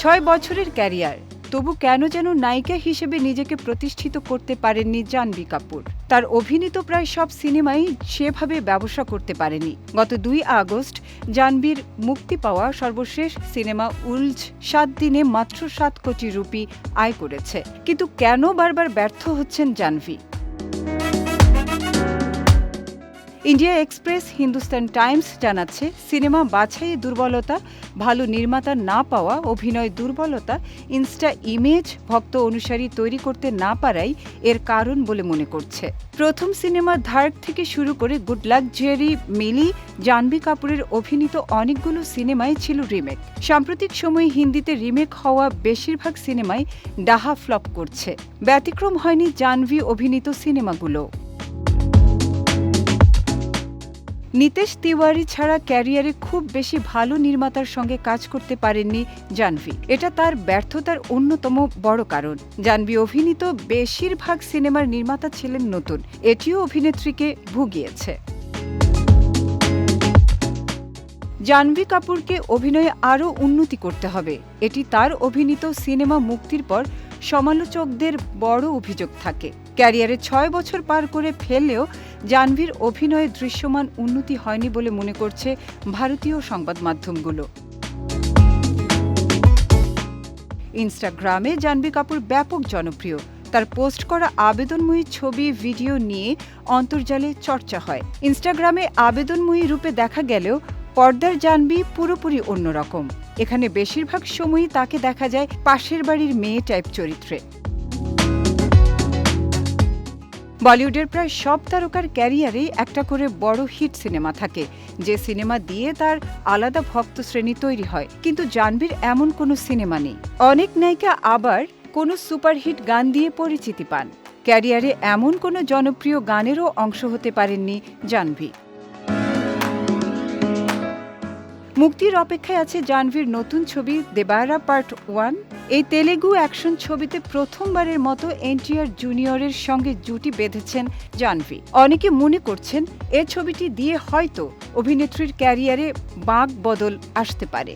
ছয় বছরের ক্যারিয়ার। তবু কেন যেন নায়িকা হিসেবে নিজেকে প্রতিষ্ঠিত করতে পারেননি জাহ্নবী কাপুর। তার অভিনীত প্রায় সব সিনেমাই সেভাবে ব্যবসা করতে পারেনি। গত দুই আগস্ট জাহ্নবীর মুক্তি পাওয়া সর্বশেষ সিনেমা উলঝ সাত দিনে মাত্র সাত কোটি রুপি আয় করেছে। কিন্তু কেন বারবার ব্যর্থ হচ্ছেন Janhvi? India Express, Hindustan Times জানাচ্ছে, সিনেমা বাছাই দুর্বলতা, ভালো নির্মাতা না পাওয়া, অভিনয় দুর্বলতা, ইনস্টা ইমেজ ভক্ত অনুসারী তৈরি করতে না পারাই এর কারণ বলে মনে করছে। প্রথম সিনেমা ধার্ক থেকে শুরু করে গুড লাক, জেরি, মিলি, জাহ্নবী কাপুরের অভিনীত অনেকগুলো সিনেমাই ছিল রিমেক। সাম্প্রতিক সময়ে হিন্দিতে রিমেক হওয়া বেশিরভাগ সিনেমাই ডাহা ফ্লপ করছে। ব্যতিক্রম হয়নি জাহ্নবী অভিনীত সিনেমাগুলো। নিতেশ তিওয়ারি ছাড়া ক্যারিয়ারে খুব বেশি ভালো নির্মাতার সঙ্গে কাজ করতে পারেননি জাহ্নবী। এটা তার ব্যর্থতার অন্যতম বড় কারণ। জাহ্নবী অভিনীত বেশিরভাগ সিনেমার নির্মাতা ছিলেন নতুন। এটিও অভিনেত্রীকে ভুগিয়েছে। জাহ্নবী কাপুরকে অভিনয়ে আরও উন্নতি করতে হবে। এটি তার অভিনীত সিনেমা মুক্তির পর সমালোচকদের বড় অভিযোগ থাকে। ক্যারিয়ারে ছয় বছর পার করে ফেললেও জাহ্নবীর অভিনয়ে দৃশ্যমান উন্নতি হয়নি বলে মনে করছে ভারতীয় সংবাদ মাধ্যমগুলো। ইনস্টাগ্রামে জাহ্নবী কাপুর ব্যাপক জনপ্রিয়। তার পোস্ট করা আবেদনময়ী ছবি, ভিডিও নিয়ে অন্তর্জালে চর্চা হয়। ইনস্টাগ্রামে আবেদনময়ী রূপে দেখা গেলেও পর্দার জাহ্নবী পুরোপুরি অন্যরকম। এখানে বেশিরভাগ সময়ই তাকে দেখা যায় পাশের বাড়ির মেয়ে টাইপ চরিত্রে। বলিউডের প্রায় সব তারকার ক্যারিয়ারেই একটা করে বড় হিট সিনেমা থাকে, যে সিনেমা দিয়ে তার আলাদা ভক্ত শ্রেণি তৈরি হয়। কিন্তু জাহ্নবীর এমন কোনো সিনেমা নেই। অনেক নায়িকা আবার কোনো সুপারহিট গান দিয়ে পরিচিতি পান। ক্যারিয়ারে এমন কোনো জনপ্রিয় গানেরও অংশ হতে পারেননি জাহ্নবী মুক্তির অপেক্ষায় আছে জাহ্নবীর নতুন ছবি দেবায়রা পার্ট ওয়ান। এই তেলেগু অ্যাকশন ছবিতে প্রথমবারের মতো এনটিআর জুনিয়রের সঙ্গে জুটি বেঁধেছেন জাহ্নবী। অনেকে মনে করছেন, এ ছবিটি দিয়ে হয়তো অভিনেত্রীর ক্যারিয়ারে বাঁক বদল আসতে পারে।